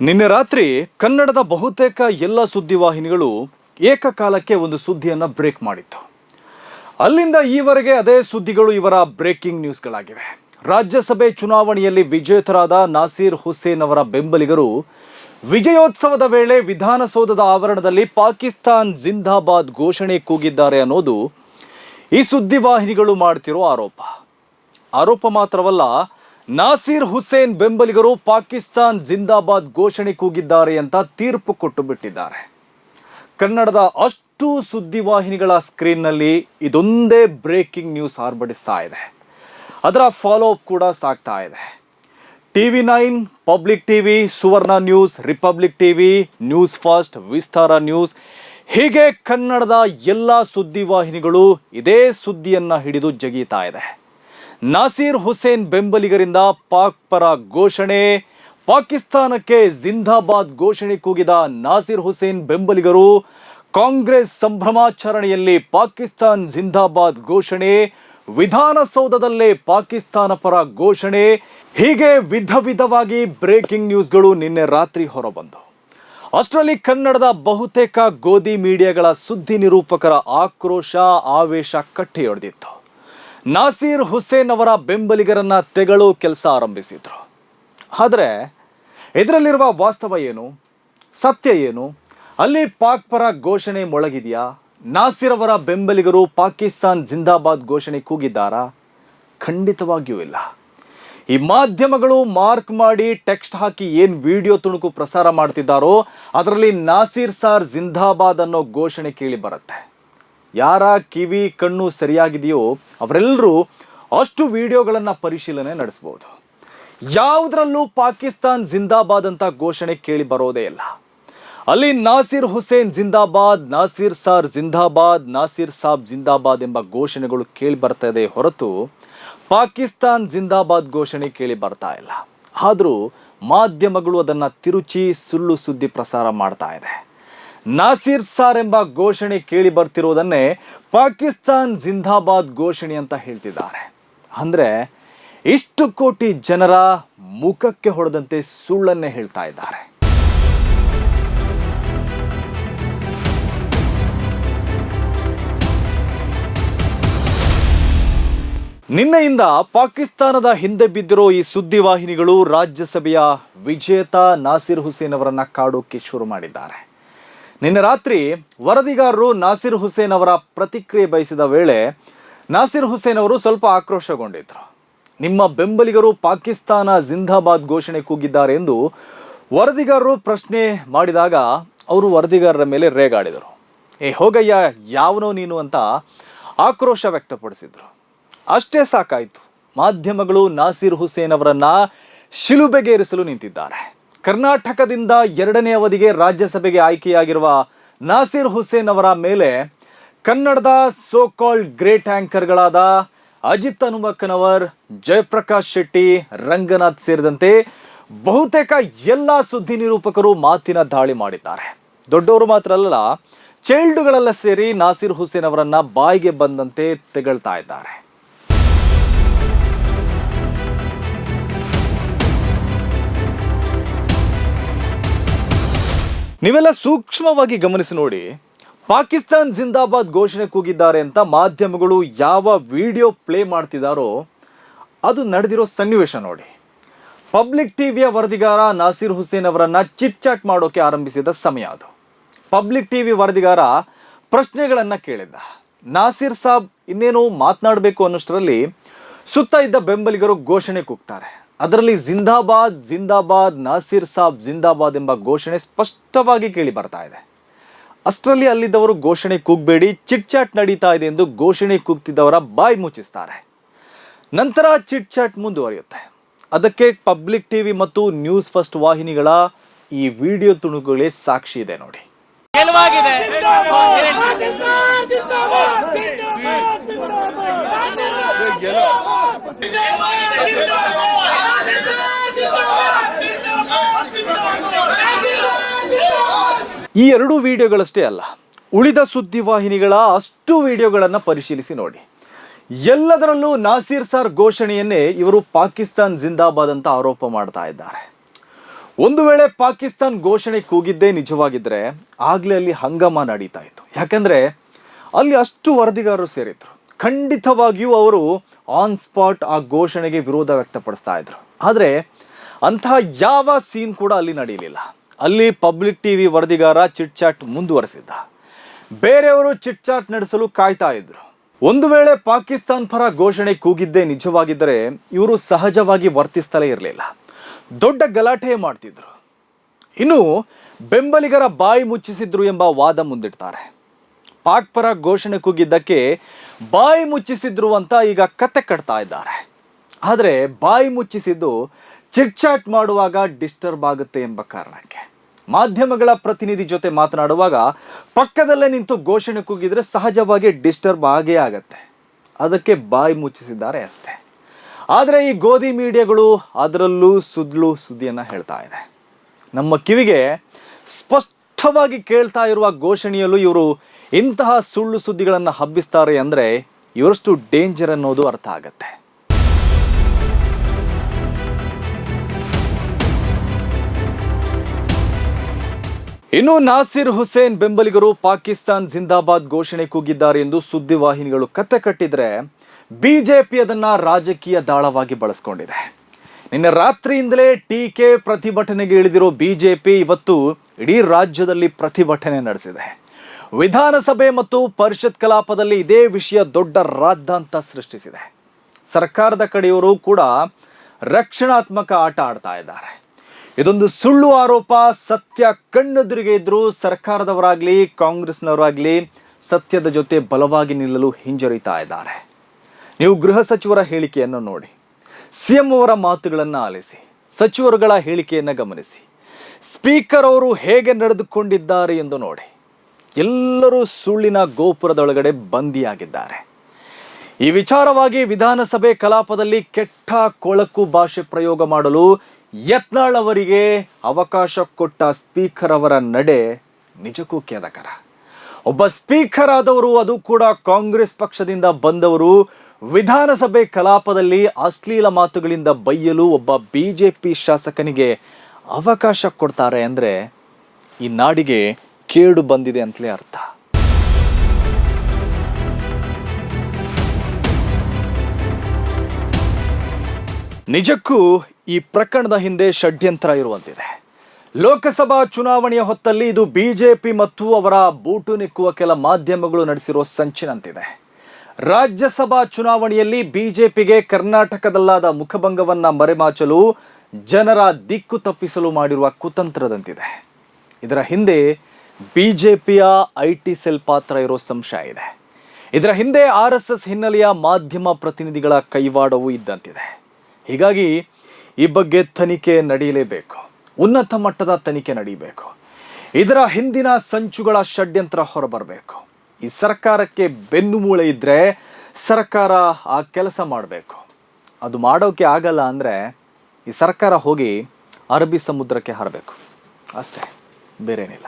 ನಿನ್ನೆ ರಾತ್ರಿ ಕನ್ನಡದ ಬಹುತೇಕ ಎಲ್ಲ ಸುದ್ದಿವಾಹಿನಿಗಳು ಏಕಕಾಲಕ್ಕೆ ಒಂದು ಸುದ್ದಿಯನ್ನು ಬ್ರೇಕ್ ಮಾಡಿತ್ತು. ಅಲ್ಲಿಂದ ಈವರೆಗೆ ಅದೇ ಸುದ್ದಿಗಳು ಇವರ ಬ್ರೇಕಿಂಗ್ ನ್ಯೂಸ್ಗಳಾಗಿವೆ. ರಾಜ್ಯಸಭೆ ಚುನಾವಣೆಯಲ್ಲಿ ವಿಜೇತರಾದ ನಾಸೀರ್ ಹುಸೇನ್ ಅವರ ಬೆಂಬಲಿಗರು ವಿಜಯೋತ್ಸವದ ವೇಳೆ ವಿಧಾನಸೌಧದ ಆವರಣದಲ್ಲಿ ಪಾಕಿಸ್ತಾನ್ ಜಿಂದಾಬಾದ್ ಘೋಷಣೆ ಕೂಗಿದ್ದಾರೆ ಅನ್ನೋದು ಈ ಸುದ್ದಿವಾಹಿನಿಗಳು ಮಾಡ್ತಿರೋ ಆರೋಪ. ಆರೋಪ ಮಾತ್ರವಲ್ಲ, ನಾಸೀರ್ ಹುಸೇನ್ ಬೆಂಬಲಿಗರು ಪಾಕಿಸ್ತಾನ್ ಜಿಂದಾಬಾದ್ ಘೋಷಣೆ ಕೂಗಿದ್ದಾರೆ ಅಂತ ತೀರ್ಪು ಕೊಟ್ಟು ಬಿಟ್ಟಿದ್ದಾರೆ ಕನ್ನಡದ ಅಷ್ಟು ಸುದ್ದಿವಾಹಿನಿಗಳ ಸ್ಕ್ರೀನ್ನಲ್ಲಿ ಇದೊಂದೇ ಬ್ರೇಕಿಂಗ್ ನ್ಯೂಸ್ ಆರ್ಭಡಿಸ್ತಾ ಇದೆ. ಅದರ ಫಾಲೋ ಅಪ್ ಕೂಡ ಸಾಗ್ತಾ ಇದೆ. TV nine, public T V Suvarna news, republic T V news fast, Vistara news, ಹೀಗೆ ಕನ್ನಡದ ಎಲ್ಲ ಸುದ್ದಿವಾಹಿನಿಗಳು ಇದೇ ಸುದ್ದಿಯನ್ನು ಹಿಡಿದು ಜಗಿತಾ ಇದೆ. ನಾಸೀರ್ ಹುಸೇನ್ ಬೆಂಬಲಿಗರಿಂದ ಪಾಕ್ ಪರ ಘೋಷಣೆ ಪಾಕಿಸ್ತಾನಕ್ಕೆ ಜಿಂದಾಬಾದ್ ಘೋಷಣೆ ಕೂಗಿದ ನಾಸಿರ್ ಹುಸೇನ್ ಬೆಂಬಲಿಗರು, ಕಾಂಗ್ರೆಸ್ ಸಂಭ್ರಮಾಚರಣೆಯಲ್ಲಿ ಪಾಕಿಸ್ತಾನ್ ಜಿಂದಾಬಾದ್ ಘೋಷಣೆ, ವಿಧಾನಸೌಧದಲ್ಲೇ ಪಾಕಿಸ್ತಾನ ಪರ ಘೋಷಣೆ, ಹೀಗೆ ವಿಧ ವಿಧವಾಗಿ ಬ್ರೇಕಿಂಗ್ ನ್ಯೂಸ್ಗಳು ನಿನ್ನೆ ರಾತ್ರಿ ಹೊರಬಂದು. ಅಷ್ಟರಲ್ಲಿ ಕನ್ನಡದ ಬಹುತೇಕ ಗೋಧಿ ಮೀಡಿಯಾಗಳ ಸುದ್ದಿ ನಿರೂಪಕರ ಆಕ್ರೋಶ, ಆವೇಶ ಕಟ್ಟಿಯೊಡೆದಿತ್ತು. ನಾಸೀರ್ ಹುಸೇನ್ ಅವರ ಬೆಂಬಲಿಗರನ್ನ ತೆಗಳು ಕೆಲಸ ಆರಂಭಿಸಿದ್ರು. ಆದರೆ ಇದರಲ್ಲಿರುವ ವಾಸ್ತವ ಏನು? ಸತ್ಯ ಏನು? ಅಲ್ಲಿ ಪಾಕ್ ಪರ ಘೋಷಣೆ ಮೊಳಗಿದೆಯಾ? ನಾಸಿರ್ ಅವರ ಬೆಂಬಲಿಗರು ಪಾಕಿಸ್ತಾನ್ ಜಿಂದಾಬಾದ್ ಘೋಷಣೆ ಕೂಗಿದ್ದಾರಾ? ಖಂಡಿತವಾಗಿಯೂ ಇಲ್ಲ. ಈ ಮಾಧ್ಯಮಗಳು ಮಾರ್ಕ್ ಮಾಡಿ ಟೆಕ್ಸ್ಟ್ ಹಾಕಿ ಏನು ವಿಡಿಯೋ ತುಣುಕು ಪ್ರಸಾರ ಮಾಡ್ತಿದ್ದಾರೋ, ಅದರಲ್ಲಿ ನಾಸಿರ್ ಸಾರ್ ಜಿಂದಾಬಾದ್ ಅನ್ನೋ ಘೋಷಣೆ ಕೇಳಿ ಬರುತ್ತೆ. ಯಾರ ಕಿವಿ ಕಣ್ಣು ಸರಿಯಾಗಿದೆಯೋ ಅವರೆಲ್ಲರೂ ಅಷ್ಟು ವಿಡಿಯೋಗಳನ್ನು ಪರಿಶೀಲನೆ ನಡೆಸ್ಬೋದು. ಯಾವುದರಲ್ಲೂ ಪಾಕಿಸ್ತಾನ್ ಜಿಂದಾಬಾದ್ ಅಂತ ಘೋಷಣೆ ಕೇಳಿ ಬರೋದೇ ಇಲ್ಲ. ಅಲ್ಲಿ ನಾಸೀರ್ ಹುಸೇನ್ ಜಿಂದಾಬಾದ್, ನಾಸಿರ್ ಸಾರ್ ಜಿಂದಾಬಾದ್, ನಾಸಿರ್ ಸಾಬ್ ಜಿಂದಾಬಾದ್ ಎಂಬ ಘೋಷಣೆಗಳು ಕೇಳಿ ಬರ್ತಾ ಇದೆ ಹೊರತು ಪಾಕಿಸ್ತಾನ್ ಜಿಂದಾಬಾದ್ ಘೋಷಣೆ ಕೇಳಿ ಬರ್ತಾ ಇಲ್ಲ. ಆದರೂ ಮಾಧ್ಯಮಗಳು ಅದನ್ನು ತಿರುಚಿ ಸುಳ್ಳು ಸುದ್ದಿ ಪ್ರಸಾರ ಮಾಡ್ತಾ ಇದೆ. ನಾಸಿರ್ ಸಾರ್ ಎಂಬ ಘೋಷಣೆ ಕೇಳಿ ಬರ್ತಿರೋದನ್ನೇ ಪಾಕಿಸ್ತಾನ್ ಜಿಂದಾಬಾದ್ ಘೋಷಣೆ ಅಂತ ಹೇಳ್ತಿದ್ದಾರೆ. ಅಂದರೆ ಇಷ್ಟು ಕೋಟಿ ಜನರ ಮುಖಕ್ಕೆ ಹೊಡೆದಂತೆ ಸುಳ್ಳನ್ನೇ ಹೇಳ್ತಾ ಇದ್ದಾರೆ. ನಿನ್ನೆಯಿಂದ ಪಾಕಿಸ್ತಾನದ ಹಿಂದೆ ಬಿದ್ದಿರೋ ಈ ಸುದ್ದಿವಾಹಿನಿಗಳು ರಾಜ್ಯಸಭೆಯ ವಿಜೇತ ನಾಸಿರ್ ಹುಸೇನ್ ಅವರನ್ನ ಕಾಡೋಕೆ ಶುರು ಮಾಡಿದ್ದಾರೆ. ನಿನ್ನೆ ರಾತ್ರಿ ವರದಿಗಾರರು ನಾಸಿರ್ ಹುಸೇನ್ ಅವರ ಪ್ರತಿಕ್ರಿಯೆ ಬಯಸಿದ ವೇಳೆ ನಾಸಿರ್ ಹುಸೇನ್ ಅವರು ಸ್ವಲ್ಪ ಆಕ್ರೋಶಗೊಂಡಿದ್ರು. ನಿಮ್ಮ ಬೆಂಬಲಿಗರು ಪಾಕಿಸ್ತಾನ ಜಿಂದಾಬಾದ್ ಘೋಷಣೆ ಕೂಗಿದ್ದಾರೆ ಎಂದು ವರದಿಗಾರರು ಪ್ರಶ್ನೆ ಮಾಡಿದಾಗ ಅವರು ವರದಿಗಾರರ ಮೇಲೆ ರೇಗಾಡಿದರು. ಏ ಹೋಗಯ್ಯ, ಯಾವನೋ ನೀನು ಅಂತ ಆಕ್ರೋಶ ವ್ಯಕ್ತಪಡಿಸಿದರು. ಅಷ್ಟೇ ಸಾಕಾಯಿತು. ಮಾಧ್ಯಮಗಳು ನಾಸೀರ್ ಹುಸೇನ್ ಅವರನ್ನು ಶಿಲುಬೆಗೇರಿಸಲು ನಿಂತಿದ್ದಾರೆ. ಕರ್ನಾಟಕದಿಂದ ಎರಡನೇ ಅವಧಿಗೆ ರಾಜ್ಯಸಭೆಗೆ ಆಯ್ಕೆಯಾಗಿರುವ ನಾಸೀರ್ ಹುಸೇನ್ ಅವರ ಮೇಲೆ ಕನ್ನಡದ ಸೋ ಕಾಲ್ಡ್ ಗ್ರೇಟ್ ಆಂಕರ್ಗಳಾದ ಅಜಿತ್ ಹನುಮಕ್ಕನವರ್, ಜಯಪ್ರಕಾಶ್ ಶೆಟ್ಟಿ, ರಂಗನಾಥ್ ಸೇರಿದಂತೆ ಬಹುತೇಕ ಎಲ್ಲ ಸುದ್ದಿ ನಿರೂಪಕರು ಮಾತಿನ ದಾಳಿ ಮಾಡಿದ್ದಾರೆ. ದೊಡ್ಡವರು ಮಾತ್ರ ಅಲ್ಲ ಚೈಲ್ಡ್ಗಳೆಲ್ಲ ಸೇರಿ ನಾಸಿರ್ ಹುಸೇನ್ ಅವರನ್ನ ಬಾಯಿಗೆ ಬಂದಂತೆ ತೆಗಳ್ತಾ ಇದ್ದಾರೆ. ನೀವೆಲ್ಲ ಸೂಕ್ಷ್ಮವಾಗಿ ಗಮನಿಸಿ ನೋಡಿ ಪಾಕಿಸ್ತಾನ್ ಜಿಂದಾಬಾದ್ ಘೋಷಣೆ ಕೂಗಿದ್ದಾರೆ ಅಂತ ಮಾಧ್ಯಮಗಳು ಯಾವ ವಿಡಿಯೋ ಪ್ಲೇ ಮಾಡ್ತಿದ್ದಾರೋ ಅದು ನಡೆದಿರೋ ಸನ್ನಿವೇಶ ನೋಡಿ. ಪಬ್ಲಿಕ್ ಟಿವಿಯ ವರದಿಗಾರ ನಾಸೀರ್ ಹುಸೇನ್ ಅವರನ್ನ ಚಿಟ್ ಚಾಟ್ ಮಾಡೋಕೆ ಆರಂಭಿಸಿದ ಸಮಯ ಅದು. ಪಬ್ಲಿಕ್ ಟಿವಿ ವರದಿಗಾರ ಪ್ರಶ್ನೆಗಳನ್ನ ಕೇಳಿದ್ದ. ನಾಸೀರ್ ಸಾಬ್ ಇನ್ನೇನು ಮಾತನಾಡಬೇಕು ಅನ್ನೋಷ್ಟರಲ್ಲಿ ಸುತ್ತ ಇದ್ದ ಬೆಂಬಲಿಗರು ಘೋಷಣೆ ಕೂಗ್ತಾರೆ. ಅದರಲ್ಲಿ ಜಿಂದಾಬಾದ್ ಜಿಂದಾಬಾದ್, ನಾಸೀರ್ ಸಾಬ್, ಜಿಂದಾಬಾದ್ ಎಂಬ ಘೋಷಣೆ ಸ್ಪಷ್ಟವಾಗಿ ಕೇಳಿ ಬರ್ತಾ ಇದೆ. ಅಷ್ಟರಲ್ಲಿ ಅಲ್ಲಿದ್ದವರು ಘೋಷಣೆ ಕೂಗಬೇಡಿ ಚಿಟ್ ಚಾಟ್ ನಡೀತಾ ಇದೆ ಎಂದು ಘೋಷಣೆ ಕೂಗ್ತಿದ್ದವರ ಬಾಯಿ ಮುಚ್ಚಿಸ್ತಾರೆ ನಂತರ ಚಿಟ್ ಚಾಟ್ ಮುಂದುವರಿಯುತ್ತೆ ಅದಕ್ಕೆ ಪಬ್ಲಿಕ್ ಟಿವಿ ಮತ್ತು ನ್ಯೂಸ್ ಫಸ್ಟ್ ವಾಹಿನಿಗಳ ಈ ವಿಡಿಯೋ ತುಣುಕುಗಳೇ ಸಾಕ್ಷಿ ಇದೆ ನೋಡಿ ಗೆಲುವಾಗಿದೆ ಈ ಎರಡು ವಿಡಿಯೋಗಳಷ್ಟೇ ಅಲ್ಲ, ಉಳಿದ ಸುದ್ದಿವಾಹಿನಿಗಳ ಅಷ್ಟು ವಿಡಿಯೋಗಳನ್ನು ಪರಿಶೀಲಿಸಿ ನೋಡಿ. ಎಲ್ಲದರಲ್ಲೂ ನಾಸೀರ್ ಸಾರ್ ಘೋಷಣೆಯನ್ನೇ ಇವರು ಪಾಕಿಸ್ತಾನ್ ಜಿಂದಾಬಾದ್ ಅಂತ ಆರೋಪ ಮಾಡ್ತಾ ಇದ್ದಾರೆ. ಒಂದು ವೇಳೆ ಪಾಕಿಸ್ತಾನ್ ಘೋಷಣೆ ಕೂಗಿದ್ದೇ ನಿಜವಾಗಿದ್ರೆ ಆಗ್ಲೇ ಅಲ್ಲಿ ಹಂಗಾಮ ನಡೀತಾ ಇತ್ತು. ಯಾಕಂದ್ರೆ ಅಲ್ಲಿ ಅಷ್ಟು ವರದಿಗಾರರು ಸೇರಿದ್ರು. ಖಂಡಿತವಾಗಿಯೂ ಅವರು ಆನ್ ಸ್ಪಾಟ್ ಆ ಘೋಷಣೆಗೆ ವಿರೋಧ ವ್ಯಕ್ತಪಡಿಸ್ತಾ ಇದ್ರು. ಆದರೆ ಅಂತಹ ಯಾವ ಸೀನ್ ಕೂಡ ಅಲ್ಲಿ ನಡೆಯಲಿಲ್ಲ ಅಲ್ಲಿ ಪಬ್ಲಿಕ್ ಟಿವಿ ವರದಿಗಾರ ಚಿಟ್ಚಾಟ್ ಮುಂದುವರೆಸಿದ್ದ. ಬೇರೆಯವರು ಚಿಟ್ಚಾಟ್ ನಡೆಸಲು ಕಾಯ್ತಾ ಇದ್ರು. ಒಂದು ವೇಳೆ ಪಾಕಿಸ್ತಾನ್ ಪರ ಘೋಷಣೆ ಕೂಗಿದ್ದೇ ನಿಜವಾಗಿದ್ದರೆ ಇವರು ಸಹಜವಾಗಿ ವರ್ತಿಸ್ತಲೇ ಇರಲಿಲ್ಲ. ದೊಡ್ಡ ಗಲಾಟೆ ಮಾಡ್ತಿದ್ರು. ಇನ್ನು ಬೆಂಬಲಿಗರ ಬಾಯಿ ಮುಚ್ಚಿಸಿದ್ರು ಎಂಬ ವಾದ ಮುಂದಿಡ್ತಾರೆ. ಪಾಕ್ ಪರ ಘೋಷಣೆ ಕೂಗಿದ್ದಕ್ಕೆ ಬಾಯಿ ಮುಚ್ಚಿಸಿದ್ರು ಅಂತ ಈಗ ಕತೆ ಕಟ್ತಾ ಇದ್ದಾರೆ. ಆದರೆ ಬಾಯಿ ಮುಚ್ಚಿಸಿದ್ದು ಚಿಟ್ಚಾಟ್ ಮಾಡುವಾಗ ಡಿಸ್ಟರ್ಬ್ ಆಗುತ್ತೆ ಎಂಬ ಕಾರಣಕ್ಕೆ. ಮಾಧ್ಯಮಗಳ ಪ್ರತಿನಿಧಿ ಜೊತೆ ಮಾತನಾಡುವಾಗ ಪಕ್ಕದಲ್ಲೇ ನಿಂತು ಘೋಷಣೆ ಕೂಗಿದ್ರೆ ಸಹಜವಾಗಿ ಡಿಸ್ಟರ್ಬ್ ಆಗೇ ಆಗತ್ತೆ. ಅದಕ್ಕೆ ಬಾಯಿ ಮುಚ್ಚಿಸಿದ್ದಾರೆ ಅಷ್ಟೇ. ಆದರೆ ಈ ಗೋಧಿ ಮೀಡಿಯಾಗಳು ಅದರಲ್ಲೂ ಸುದ್ಲು ಸುದ್ದಿಯನ್ನು ಹೇಳ್ತಾ ಇದೆ. ನಮ್ಮ ಕಿವಿಗೆ ಸ್ಪಷ್ಟವಾಗಿ ಕೇಳ್ತಾ ಇರುವ ಘೋಷಣೆಯಲ್ಲೂ ಇವರು ಇಂತಹ ಸುಳ್ಳು ಸುದ್ದಿಗಳನ್ನು ಹಬ್ಬಿಸ್ತಾರೆ ಅಂದರೆ ಇವರಷ್ಟು ಡೇಂಜರ್ ಅನ್ನೋದು ಅರ್ಥ ಆಗತ್ತೆ. ಇನ್ನು ನಾಸಿರ್ ಹುಸೇನ್ ಬೆಂಬಲಿಗರು ಪಾಕಿಸ್ತಾನ್ ಜಿಂದಾಬಾದ್ ಘೋಷಣೆ ಕೂಗಿದ್ದಾರೆ ಎಂದು ಸುದ್ದಿವಾಹಿನಿಗಳು ಕತ್ತೆ ಕಟ್ಟಿದ್ರೆ ಬಿಜೆಪಿ ಅದನ್ನ ರಾಜಕೀಯ ದಾಳವಾಗಿ ಬಳಸ್ಕೊಂಡಿದೆ. ನಿನ್ನೆ ರಾತ್ರಿಯಿಂದಲೇ ಟೀಕೆ ಪ್ರತಿಭಟನೆಗೆ ಇಳಿದಿರೋ ಬಿಜೆಪಿ ಇವತ್ತು ಇಡೀ ರಾಜ್ಯದಲ್ಲಿ ಪ್ರತಿಭಟನೆ ನಡೆಸಿದೆ. ವಿಧಾನಸಭೆ ಮತ್ತು ಪರಿಷತ್ ಕಲಾಪದಲ್ಲಿ ಇದೇ ವಿಷಯ ದೊಡ್ಡ ರಾದ್ದಾಂತ ಸೃಷ್ಟಿಸಿದೆ. ಸರ್ಕಾರದ ಕಡೆಯವರು ಕೂಡ ರಕ್ಷಣಾತ್ಮಕ ಆಟ ಆಡ್ತಾ ಇದ್ದಾರೆ. ಇದೊಂದು ಸುಳ್ಳು ಆರೋಪ, ಸತ್ಯ ಕಣ್ಣೆದುರಿಗೆ ಇದ್ರೂ ಸರ್ಕಾರದವರಾಗ್ಲಿ, ಕಾಂಗ್ರೆಸ್ನವರಾಗ್ಲಿ ಸತ್ಯದ ಜೊತೆ ಬಲವಾಗಿ ನಿಲ್ಲಲು ಹಿಂಜರಿತಾ ಇದ್ದಾರೆ. ನೀವು ಗೃಹ ಸಚಿವರ ಹೇಳಿಕೆಯನ್ನು ನೋಡಿ. ಸಿ ಎಂ ಅವರ ಮಾತುಗಳನ್ನು ಆಲಿಸಿ, ಸಚಿವರುಗಳ ಹೇಳಿಕೆಯನ್ನು ಗಮನಿಸಿ. ಸ್ಪೀಕರ್ ಅವರು ಹೇಗೆ ನಡೆದುಕೊಂಡಿದ್ದಾರೆ ಎಂದು ನೋಡಿ. ಎಲ್ಲರೂ ಸುಳ್ಳಿನ ಗೋಪುರದೊಳಗಡೆ ಬಂದಿಯಾಗಿದ್ದಾರೆ. ಈ ವಿಚಾರವಾಗಿ ವಿಧಾನಸಭೆ ಕಲಾಪದಲ್ಲಿ ಕೆಟ್ಟ ಕೊಳಕು ಭಾಷೆ ಪ್ರಯೋಗ ಮಾಡಲು ಯತ್ನಾಳ್ ಅವರಿಗೆ ಅವಕಾಶ ಕೊಟ್ಟ ಸ್ಪೀಕರ್ ಅವರ ನಡೆ ನಿಜಕ್ಕೂ ಖೇದಕರ. ಒಬ್ಬ ಸ್ಪೀಕರ್ ಆದವರು ಅದು ಕೂಡ ಕಾಂಗ್ರೆಸ್ ಪಕ್ಷದಿಂದ ಬಂದವರು. ವಿಧಾನಸಭೆ ಕಲಾಪದಲ್ಲಿ ಅಶ್ಲೀಲ ಮಾತುಗಳಿಂದ ಬೈಯಲು ಒಬ್ಬ ಬಿಜೆಪಿ ಶಾಸಕನಿಗೆ ಅವಕಾಶ ಕೊಡ್ತಾರೆ ಅಂದರೆ ಈ ನಾಡಿಗೆ ಕೇಡು ಬಂದಿದೆ ಅಂತಲೇ ಅರ್ಥ. ನಿಜಕ್ಕೂ ಈ ಪ್ರಕರಣದ ಹಿಂದೆ ಷಡ್ಯಂತ್ರ ಇರುವಂತಿದೆ. ಲೋಕಸಭಾ ಚುನಾವಣೆಯ ಹೊತ್ತಲ್ಲಿ ಇದು ಬಿಜೆಪಿ ಮತ್ತು ಅವರ ಬೂಟು ನಿಕ್ಕುವ ಕೆಲ ಮಾಧ್ಯಮಗಳು ನಡೆಸಿರುವ ಸಂಚಿನಂತಿದೆ. ರಾಜ್ಯಸಭಾ ಚುನಾವಣೆಯಲ್ಲಿ ಬಿಜೆಪಿಗೆ ಕರ್ನಾಟಕದಲ್ಲಾದ ಮುಖಭಂಗವನ್ನ ಮರೆಮಾಚಲು ಜನರ ದಿಕ್ಕು ತಪ್ಪಿಸಲು ಮಾಡಿರುವ ಕುತಂತ್ರದಂತಿದೆ. ಇದರ ಹಿಂದೆ ಬಿಜೆಪಿಯ ಐ ಟಿ ಸೆಲ್ ಪಾತ್ರ ಇರೋ ಸಂಶಯ ಇದೆ. ಇದರ ಹಿಂದೆ ಆರ್ ಎಸ್ ಎಸ್ ಹಿನ್ನೆಲೆಯ ಮಾಧ್ಯಮ ಪ್ರತಿನಿಧಿಗಳ ಕೈವಾಡವೂ ಇದ್ದಂತಿದೆ. ಹೀಗಾಗಿ ಈ ಬಗ್ಗೆ ತನಿಖೆ ನಡೆಯಲೇಬೇಕು. ಉನ್ನತ ಮಟ್ಟದ ತನಿಖೆ ನಡೀಬೇಕು. ಇದರ ಹಿಂದಿನ ಸಂಚುಗಳ ಷಡ್ಯಂತ್ರ ಹೊರಬರಬೇಕು. ಈ ಸರ್ಕಾರಕ್ಕೆ ಬೆನ್ನು ಮೂಳೆ ಇದ್ದರೆ ಸರ್ಕಾರ ಆ ಕೆಲಸ ಮಾಡಬೇಕು. ಅದು ಮಾಡೋಕೆ ಆಗಲ್ಲ ಅಂದರೆ ಈ ಸರ್ಕಾರ ಹೋಗಿ ಅರಬ್ಬಿ ಸಮುದ್ರಕ್ಕೆ ಹರಬೇಕು. ಅಷ್ಟೇ, ಬೇರೇನಿಲ್ಲ.